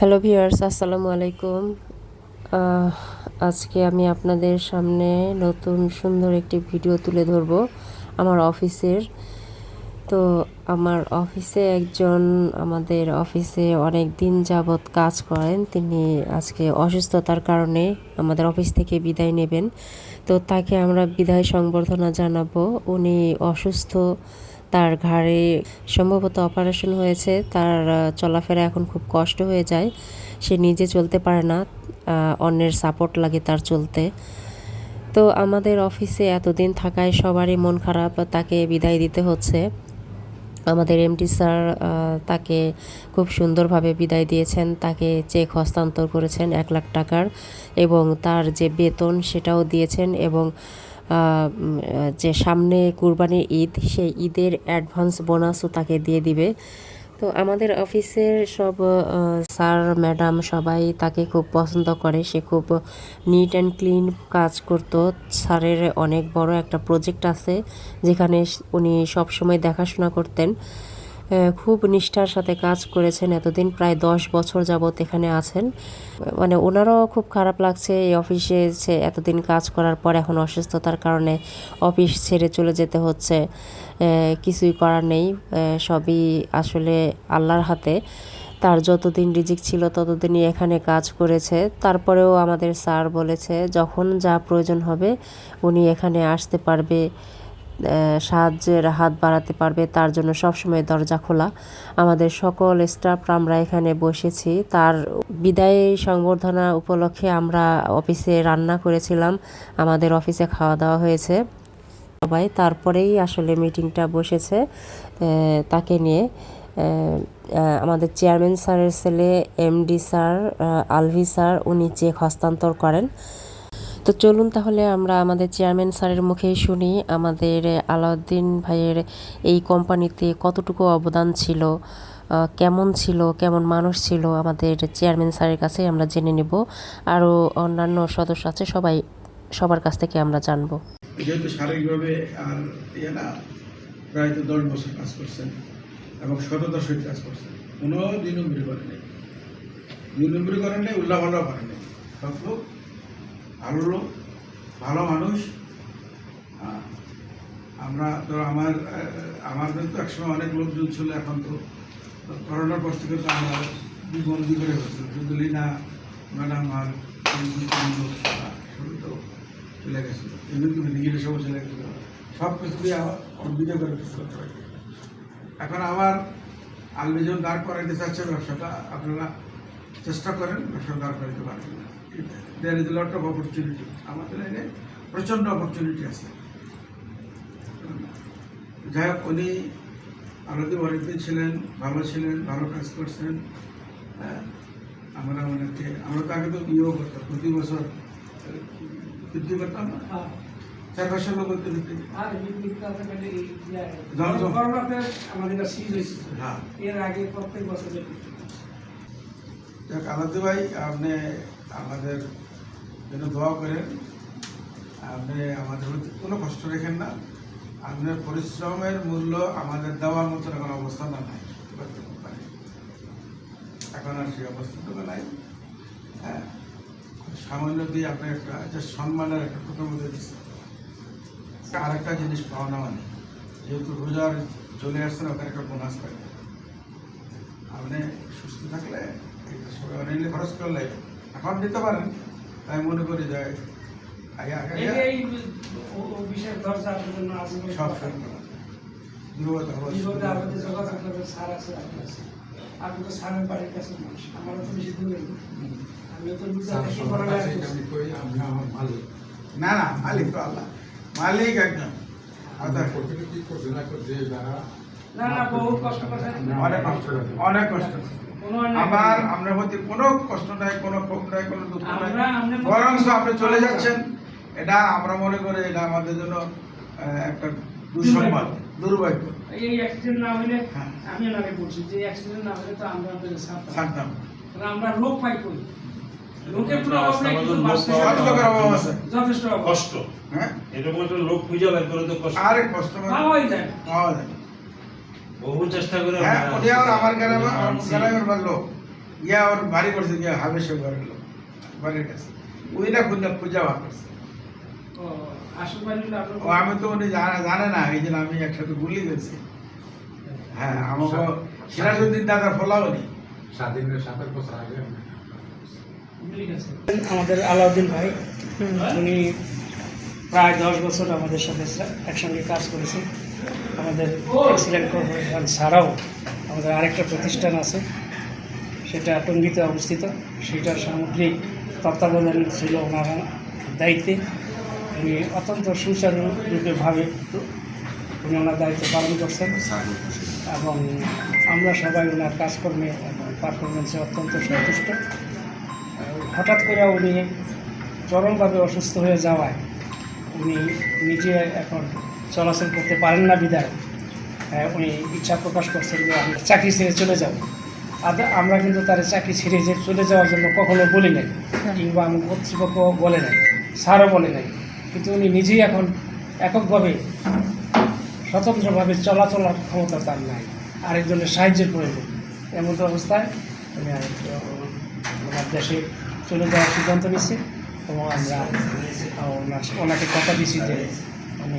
Hello viewers আসসালামু আলাইকুম। আজকে আমি আপনাদের সামনে নতুন সুন্দর একটি ভিডিও তুলে ধরব আমার অফিসের। তো আমার অফিসে একজন আমাদের অফিসে অনেক দিন যাবৎ কাজ করেন। তিনি আজকে অসুস্থতার কারণে আমাদের অফিস থেকে বিদায় নেবেন। তো তাকে আমরা বিদায় সংবর্ধনা জানাব। উনি অসুস্থ তার ঘাড়ে সম্ভবত অপারেশন হয়েছে, তার চলাফেরা এখন খুব কষ্ট হয়ে যায়। সে নিজে চলতে পারে না অন্যের সাপোর্ট লাগে তার চলতে। তো আমাদের অফিসে এতদিন থাকায় সবারই মন খারাপ, তাকে বিদায় দিতে হচ্ছে। আমাদের এমডি স্যার তাকে খুব সুন্দরভাবে বিদায় দিয়েছেন, তাকে চেক হস্তান্তর করেছেন এক লাখ টাকার এবং তার যে বেতন সেটাও দিয়েছেন এবং যে সামনে কুরবানির ঈদ, সেই ঈদের অ্যাডভান্স বোনাসও তাকে দিয়ে দিবে। তো আমাদের অফিসের সব স্যার, ম্যাডাম সবাই তাকে খুব পছন্দ করে। সে খুব নিট অ্যান্ড ক্লিন কাজ করত। স্যারের অনেক বড় একটা প্রজেক্ট আছে, যেখানে উনি সবসময় দেখাশোনা করতেন। খুব নিষ্ঠার সাথে কাজ করেছেন। এতদিন প্রায় দশ বছর যাবৎ এখানে আছেন। মানে ওনারও খুব খারাপ লাগছে এই অফিসে সে এতদিন কাজ করার পর এখন অসুস্থতার কারণে অফিস ছেড়ে চলে যেতে হচ্ছে। কিছুই করার নেই। সবই আসলে আল্লাহর হাতে। তার যতদিন রিজিক ছিল ততদিনই এখানে কাজ করেছে। তারপরেও আমাদের স্যার বলেছে, যখন যা প্রয়োজন হবে উনি এখানে আসতে পারবে। সাহায্যের হাত বাড়াতে পারবে, তার জন্য সবসময় দরজা খোলা। আমাদের সকল স্টাফরা আমরা এখানে বসেছি। তার বিদায় সংবর্ধনা উপলক্ষে আমরা অফিসে রান্না করেছিলাম। আমাদের অফিসে খাওয়া দাওয়া হয়েছে। সবাই তারপরেই আসলে মিটিংটা বসেছে তাকে নিয়ে। আমাদের চেয়ারম্যান স্যারের ছেলে এমডি স্যার আলভি স্যার উনি চেক হস্তান্তর করেন। তো চলুন তাহলে আমরা আমাদের চেয়ারম্যান স্যারের মুখেই শুনি আমাদের আলাউদ্দিন ভাইয়ের এই কোম্পানিতে কতটুকু অবদান ছিল কেমন ছিল, কেমন মানুষ ছিল আমাদের চেয়ারম্যান স্যারের কাছে আমরা জেনে নেব। আরও অন্যান্য সদস্য আছে, সবাই সবার কাছ থেকে আমরা জানব। যেহেতু শারীরিকভাবে আর ইয়ে না, প্রায় তো দশ বছর কাজ করছেন এবং সততার সহিত কাজ করছেন, কোনো দুই নম্বরই করেন নেই দুই নম্বরই করেন নেই উল্লাহ করেন নেই সব ভালো লোক ভালো মানুষ। আমরা তো আমার আহ, আমার তো একসময় অনেক লোকজন ছিল এখন তো করোনার পর থেকে তো আমরা বিবন্দি করে হচ্ছিল শুধু লিনা ম্যাডাম আর তো চলে গেছিল। এমনি কিন্তু নিজের সব চলে গেছিল। সব কিছু দিয়ে করে এখন আমার আলমি যখন দাঁড় করাইতে চাচ্ছে ব্যবসাটা আপনারা চেষ্টা করেন ব্যবসা দাঁড় করাইতে পারেন there is lot of opportunity আমাদের এখানে প্রচণ্ড অপরচুনিটি আছে। যাই হোক উনি আলাদা অনেকদিন ছিলেন ভালো ছিলেন ভালো কাজ করছেন। হ্যাঁ, আমরা ওনাকে আমরা তো আগে তো ইয়েও করতাম প্রতি বছর বৃদ্ধি করতাম না? চার পাঁচশো লোক করতে বৃদ্ধি আর বিদ্যুৎ আপনাদের এই যে জনসং- করোনাতে আমাদের হ্যাঁ। এর আগে প্রত্যেক বছর যাক আলাদা ভাই আপনি আমাদের জন্য দোয়া করেন। আপনি আমাদের কোনো কষ্ট রেখেন না। আপনার পরিশ্রমের মূল্য আমাদের দেওয়ার মতন এখন অবস্থান আর নাই। এখন আর সেই অবস্থাটুকু নাই। হ্যাঁ? সামান্য দিয়ে আপনি একটা যে সম্মানের একটা প্রথমত দিচ্ছে। আর একটা জিনিস পাওনা মানে যেহেতু রোজার চলে আসছেন, ওখানে একটা বোনাস পাই আপনি সুস্থ থাকলে, এটা সবাই অনলাইনে খরচ করলে এখন দিতে পারেন। আমি মনে করি যে আপনি আছে আপনি তো বাড়ির কাছে মানুষ আমারও তো বেশি দূরে। আমিও তো। না না মালিক তো আল্লাহ। মালিক একদম অর্থাৎ না না বহু কষ্ট করে অনেক কষ্ট অনেক কষ্ট। আমার। আপনার প্রতি কোনো কষ্ট নাই কোনো ক্ষোভ নাই কোনো দুঃখ নাই। বরং আপনি চলে যাচ্ছেন। এটা আমরা মনে করি এটা আমাদের জন্য একটা দুঃসংবাদ দুর্ভাগ্য। এই অ্যাক্সিডেন্ট না হলে হ্যাঁ। আমি আগে বলছি যে অ্যাক্সিডেন্ট না হলে তো আমরা আপনাদের ছাড়তাম ছাড়তাম আমরা লোক পাই করি। লোকের অভাব আছে। যথেষ্ট কষ্ট। হ্যাঁ? এরকম একটা লোক খুঁজে বের করে তো কষ্ট। আরে কষ্ট পাওয়াই যায় পাওয়া যায়। বহু চেষ্টা করে হ্যাঁ উনি আর আমার গ্রামে আমার গ্রামের ওর বাড়ি করছে গিয়া হাবেশে ঘরের লোক। বাড়ির কাছে। ওই না খুঁজে পূজা ভাব করছে। ও আমি তো উনি জানা না এই জন্য আমি একসাথে গুলি গেছি হ্যাঁ আমাকে সিরাজউদ্দিন দাদার ফলাও নি স্বাধীনের সাতের বছর আগে। আমাদের আলাউদ্দিন ভাই উনি প্রায় দশ বছর আমাদের সাথে একসঙ্গে কাজ করেছেন। আমাদের এক্সিলেন্ট কর্পোরেশন ছাড়াও আমাদের আরেকটা প্রতিষ্ঠান আছে। সেটা টঙ্গিতে অবস্থিত। সেটার সামগ্রিক তত্ত্বাবধান ছিল ওনার দায়িত্বে। উনি অত্যন্ত সুচারুরূপে ভাবে উনি ওনার দায়িত্ব পালন করছেন এবং আমরা সবাই ওনার কাজকর্মে এবং পারফরমেন্সে অত্যন্ত সন্তুষ্ট। হঠাৎ করে উনি চরমভাবে অসুস্থ হয়ে যাওয়ায় উনি নিজে এখন চলাচল করতে পারেন না বিদায় আহ, উনি ইচ্ছা প্রকাশ করছেন যে আমরা চাকরি ছেড়ে চলে যাব। আর আমরা কিন্তু তার চাকরি ছেড়ে যে চলে যাওয়ার জন্য কখনো বলি নাই কিংবা আমি কর্তৃপক্ষ বলে নাই স্যারও বলে নাই। কিন্তু উনি নিজেই এখন এককভাবে স্বতন্ত্রভাবে চলাচলার ক্ষমতা তার নাই আরেকজনের সাহায্যের প্রয়োজন। এমন অবস্থায় উনি ওনার দেশে চলে যাওয়ার সিদ্ধান্ত নিচ্ছে এবং আমরা ওনাকে কথা দিছি যে উনি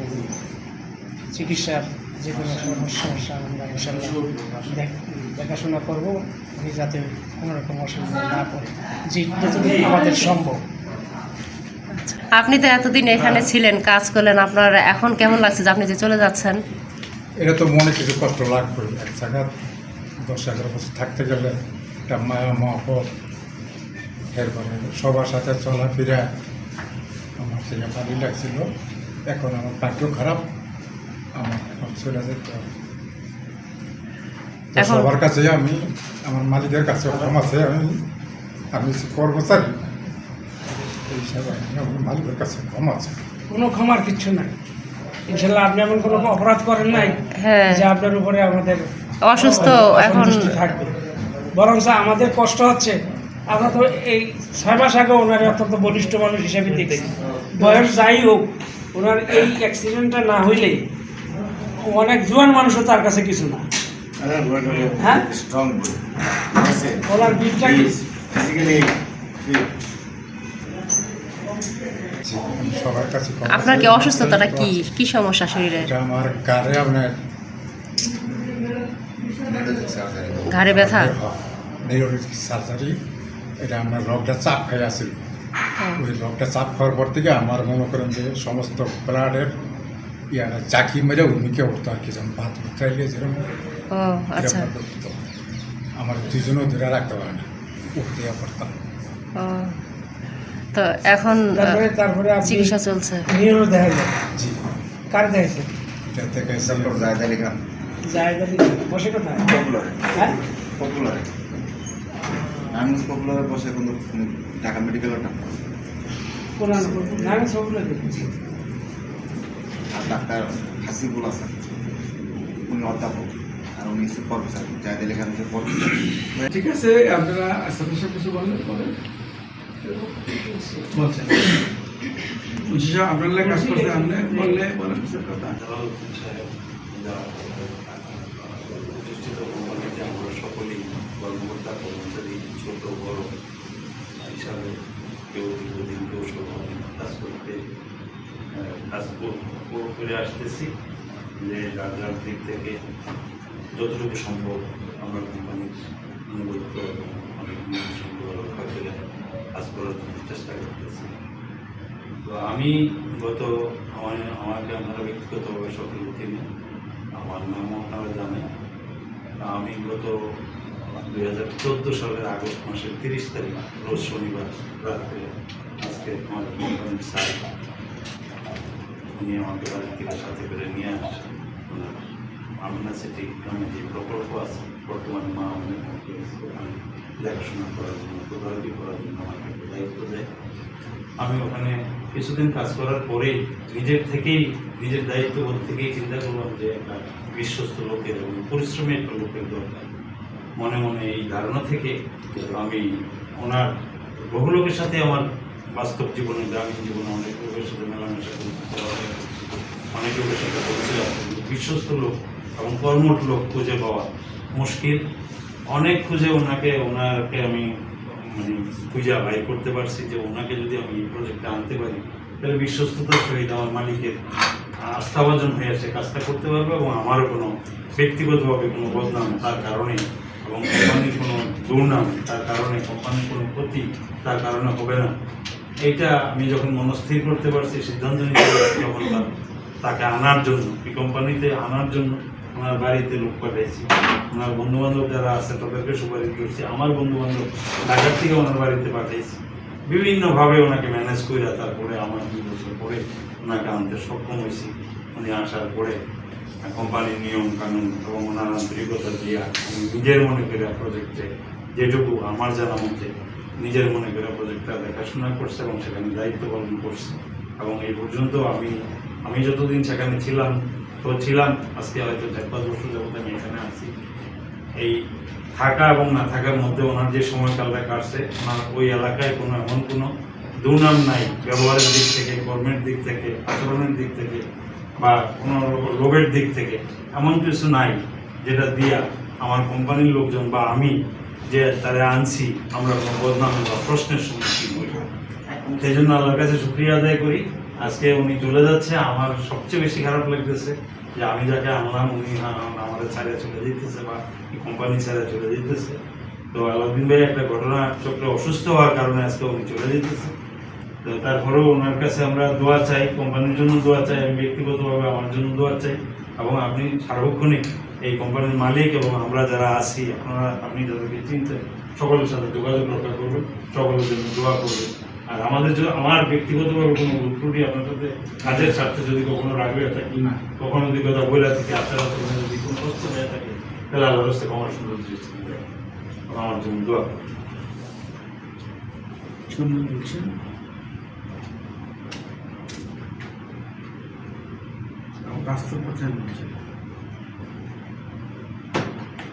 চিকিৎসার যে কোনো সমস্যা আমরা ইনশাল্লাহ দেখাশোনা করব উনি যাতে কোনো রকম অসুবিধা না পড়ে। যে যতটুকু আমাদের সম্ভব। আপনি তো এতদিন এখানে ছিলেন কাজ করলেন আপনার এখন কেমন লাগছে যে আপনি যে চলে যাচ্ছেন? এটা তো মনে কিছু কষ্ট লাগবে এক জায়গা দশ এগারো বছর থাকতে গেলে একটা মায়া মহব্বত এরপরে সবার সাথে চলাফেরা আমার সেটা ভালোই লাগছিল। এখন আমার ভাগ্য খারাপ। সবার কাছে আমি আমার মালিকের কাছে ক্ষমা আছে আমি আমি কর্মচারী। এই হিসাবে আমি আমার মালিকের কাছে ক্ষমা আছে। কোনো ক্ষমার কিচ্ছু নাই। ইনশাল্লাহ আপনি এমন কোনো অপরাধ করেন নাই হ্যাঁ। যে আপনার উপরে আমাদের অসুস্থ এখন থাকবে। বরং স্যার আমাদের কষ্ট হচ্ছে। আমরা তো এই ছয় মাস আগে ওনার অত্যন্ত বলিষ্ঠ মানুষ হিসেবে দেখছি। বয়স যাই হোক ওনার এই অ্যাক্সিডেন্টটা না হইলে অনেক জোয়ান মানুষও তার কাছে কিছু না। হ্যাঁ ওনার বিটটা সবার কাছে আপনার কি অসুস্থতাটা কি? কি সমস্যা শরীরে? এটা আমার গাড়ে আপনার ঘাড়ে ব্যথা? নিউরোলজিক সার্জারি এটা আমার রগটা চাপ খাই আছিল। হ্যাঁ। ওই রগটা চাপ খাওয়ার পর থেকে আমার মনে করেন যে সমস্ত ব্লাডের ইয়ারা চাকি মেরে উঠতো আর কি যেমন ভাত যেরকম ও আচ্ছা উঠতো আমার দুজনও ধরে রাখতে পারে না উঠতে পারতাম তো এখন তারপরে তারপরে আপনি চিকিৎসা চলছে। নিউরো দেখা যায় জি। কার দেখেছে এটা থেকে ডক্টর জায়দ আলী খান। জায়গা বসে কোথায়? পপুলারে। হ্যাঁ? পপুলারে। আমি পপুলারে বসে কিন্তু ঢাকা মেডিকেলের না কোন নাম দেখেছি। ডাক্তার হাসিবুল হাসান। উনি অধ্যাপক আর উনি হচ্ছে প্রফেসর। জায়দ আলী খান হচ্ছে প্রফেসর। ঠিক আছে আপনারা কিছু বললেন বলেন। বলছেন। আপনার লেগে কাজ করতে আপনি বললে বলেন কিছু কথা। যারা আমরা সকলেই কর্মকর্তা কর্মচারী ছোট বড় হিসাবে কেউ দীর্ঘদিন কেউ কাজ করতে কাজ কর- আসতেছি যে যার দিক থেকে যতটুকু সম্ভব আমরা কোম্পানির আনুগত্য এবং অনেক রক্ষা করে কাজ করার চেষ্টা করতেছি। তো আমি গত, আমার, আমাকে আপনারা ব্যক্তিগতভাবে সকল চিনি আমার নামও আপনারা জানেন। আমি গত দুই হাজার চোদ্দ সালের আগস্ট মাসের তিরিশ তারিখ, রোজ শনিবার রাত্রে আজকে আমার কোম্পানির স্যার উনি আমাকে বাড়ি থেকে সাথে করে নিয়ে আসেন। আমরা সেটি গ্রামে যে প্রকল্প আছে, বর্তমানে মা অনেক দেখাশোনা করার জন্য তদারকি করার জন্য আমাকে দায়িত্ব দেয়। আমি ওখানে কিছুদিন কাজ করার পরে নিজের থেকেই, নিজের দায়িত্ববোধ থেকেই চিন্তা করলাম যে একটা বিশ্বস্ত লোকের এবং পরিশ্রমী একটা লোকের দরকার। মনে মনে এই ধারণা থেকে আমি ওনার বহু লোকের সাথে আমার বাস্তব জীবনে, গ্রামীণ জীবনে অনেক লোকের সাথে মেলামেশা করতে অনেক লোকের সাথে বলছিলাম বিশ্বস্ত লোক এবং কর্মঠ লোক খুঁজে পাওয়া মুশকিল। অনেক খুঁজে ওনাকে ওনাকে আমি মানে খুঁজে বাই করতে পারছি যে ওনাকে যদি আমি এই প্রজেক্টে আনতে পারি, তাহলে বিশ্বস্ততার সহিত আমার মালিকের আস্থাভাজন হয়ে সে কাজটা করতে পারবে এবং আমারও কোনো ব্যক্তিগতভাবে কোনো বদনাম তার কারণে এবং কোম্পানির কোনো দুর্নাম তার কারণে, কোম্পানির কোনো ক্ষতি তার কারণে হবে না। এইটা আমি যখন মনস্থির করতে পারছি, সিদ্ধান্ত নিতে পারছি তার- তাকে আনার জন্য, এই কোম্পানিতে আনার জন্য ওনার বাড়িতে লোক পাঠাইছি। ওনার বন্ধু বান্ধব যারা আছে তাদেরকে সুপারিশ করছি। আমার বন্ধু বান্ধব ঢাকার থেকে ওনার বাড়িতে পাঠাইছি। বিভিন্নভাবে ওনাকে ম্যানেজ করে তারপরে আমার দুই বছর পরে ওনাকে আনতে সক্ষম হয়েছি উনি আসার পরে কোম্পানির নিয়ম, কানুন এবং ওনার আন্তরিকতা দিয়া আমি নিজের মনে করে প্রজেক্টে যেটুকু আমার জানা মতে নিজের মনে করে প্রজেক্টটা দেখাশোনা করছে এবং সেখানে দায়িত্ব পালন করছে। এবং এই পর্যন্ত আমি আমি যতদিন সেখানে ছিলাম, তো ছিলাম, আজকে হয়তো চার পাঁচ বছর যাবত আমি এখানে আছি। এই থাকা এবং না থাকার মধ্যে ওনার যে সময়কালটা কাটছে, ওনার ওই এলাকায় কোনো এমন কোনো দুর্নাম নাই, ব্যবহারের দিক থেকে, কর্মের দিক থেকে, আচরণের দিক থেকে, বা কোনো লোভের দিক থেকে, এমন কিছু নাই যেটা দিয়া আমার কোম্পানির লোকজন বা আমি যে তারা আনছি, আমরা কোনো বদনাম বা প্রশ্নের সম্মুখীন হই সেই জন্য আল্লাহর কাছে শুক্রিয়া আদায় করি। আজকে উনি চলে যাচ্ছে, আমার সবচেয়ে বেশি খারাপ লাগতেছে যে আমি যাকে আনলাম, উনি আমাদের ছাড়া চলে যেতেছে বা কোম্পানি ছাড়া চলে যেতেছে তো আলাউদ্দিন ভাই একটা ঘটনা চক্রে অসুস্থ হওয়ার কারণে আজকে উনি চলে যেতেছে তো তারপরেও ওনার কাছে আমরা দোয়া চাই, কোম্পানির জন্য দোয়া চাই, আমি ব্যক্তিগতভাবে আমার জন্য দোয়া চাই এবং আপনি সার্বক্ষণিক এই কোম্পানির মালিক এবং আমরা যারা আছি আপনারা আপনি যাদেরকে চিনতেন সকলের সাথে যোগাযোগ রক্ষা করবেন সকলের জন্য দোয়া করবেন আর আমাদের জন্য আমার ব্যক্তিগতভাবে কোনো ত্রুটি আপনার সাথে কাজের স্বার্থে যদি কখনো রাখবে থাকি না। কখনো যদি কথা বলে থাকি আপনারা তখন যদি কোনো কষ্ট হয়ে থাকে তাহলে আল্লাহর কাছে ক্ষমার সুন্দর আমার জন্য দোয়া বাস্তব কথাই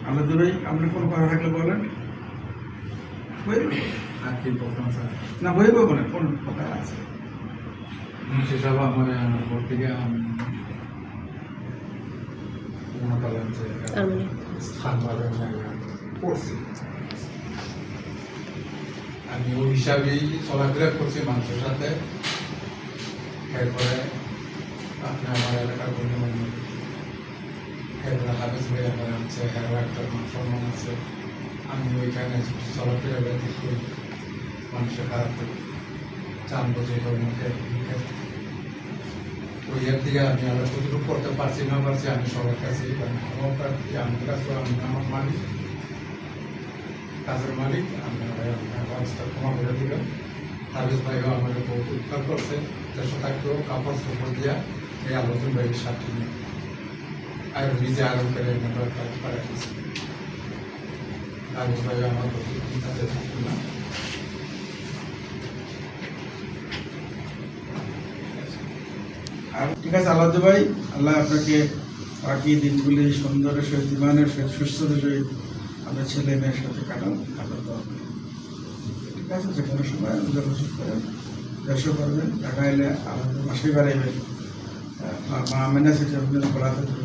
আলাদা ভাই আপনি কোনো কথা থাকলে বলেন। না বইব বলেন কোন কথা আছে? সেসব আমার উপর থেকে আমি মনে? করলাম যে করছি আমি ওই হিসাবেই চলাফেরা করছি মানুষের সাথে। এরপরে আপনি আমার এলাকার এরপরে হাফিজ ভাই আমার আছে। আমি ওইখানে চলাফেরা করি মানুষের খারাপ যে ধর্মকে ওই এর দিকে আমি কতটুকু করতে পারছি না পারছি, আমি সবার কাছে প্রার্থী আমার কাছে আমি আমার মালিক। কাজের মালিক, আমি ব্যবস্থা ক্ষমা করে দিলাম। হাফিজ ভাইও আমাদের বহুত উদ্ধার করছে। দেশে থাকতেও কাপড় চোপড় দিয়া এই আলোচন ভাইয়ের সাথে নিয়ে। আর নিজে আরও করে নেবার কাজ পারে হাফিজ ভাই আমার চিন্তাতে না। আর ঠিক আছে, আল্লাহ ভাই, আল্লাহ আপনাকে বাকি দিনগুলি সুন্দরের সহিত, ইমানের সহিত, সুস্থতার সহিত আপনার ছেলে মেয়ের সাথে কাটান আপনার করি। ঠিক আছে যে কোনো সময় যোগাযোগ করেন দেশও করবেন, ঢাকা এলে আমাদের বাসায় বাড়াইবেন। মা মেনে সেটা আপনার থাকবে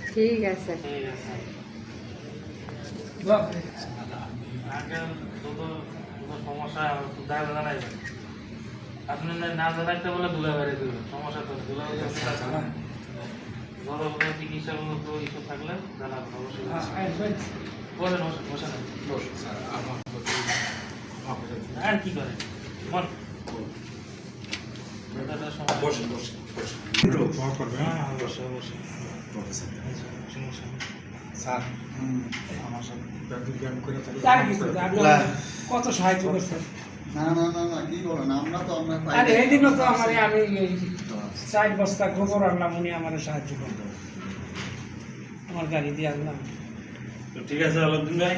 ঠিক আছে। সমস্যা আপনি না- না জানাইতে বলে দুলা বেড়ে দেবেন সমস্যা তো দুলা বেড়ে কোনো চিকিৎসা কোনো ইস্যু থাকলে জানাবেন অবশ্যই আমার করে দিন। আর কি করেন মন ব্যাপারটা সমস্যা বসুন বসুন বসুন ক্ষমা করবেন হ্যাঁ অবশ্যই অবশ্যই সমস্যা নেই স্যার আমার সাথে কত সাহায্য করছেন। না না না না কি বলেন আমরা তো আমরা আরে এই দিনও তো আমার আমি চার বস্তা গোবর আনলাম উনি আমার সাহায্য আমার গাড়ি দিয়ে আনলাম। তো ঠিক আছে আলাউদ্দিন ভাই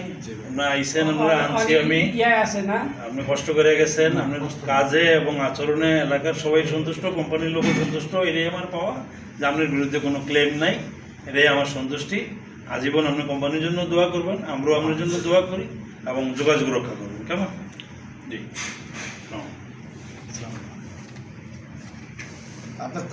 আমরা আইসেন আমরা আনছি আমি। আছে না? আপনি কষ্ট করে গেছেন আপনার কাজে এবং আচরণে এলাকার সবাই সন্তুষ্ট কোম্পানির লোক সন্তুষ্ট এটাই আমার পাওয়া। যে আপনার বিরুদ্ধে কোনো ক্লেম নাই এটাই আমার সন্তুষ্টি। আজীবন আপনি কোম্পানির জন্য দোয়া করবেন আমরাও আপনার জন্য দোয়া করি এবং যোগাযোগ রক্ষা করবেন কেমন? জি। আপনার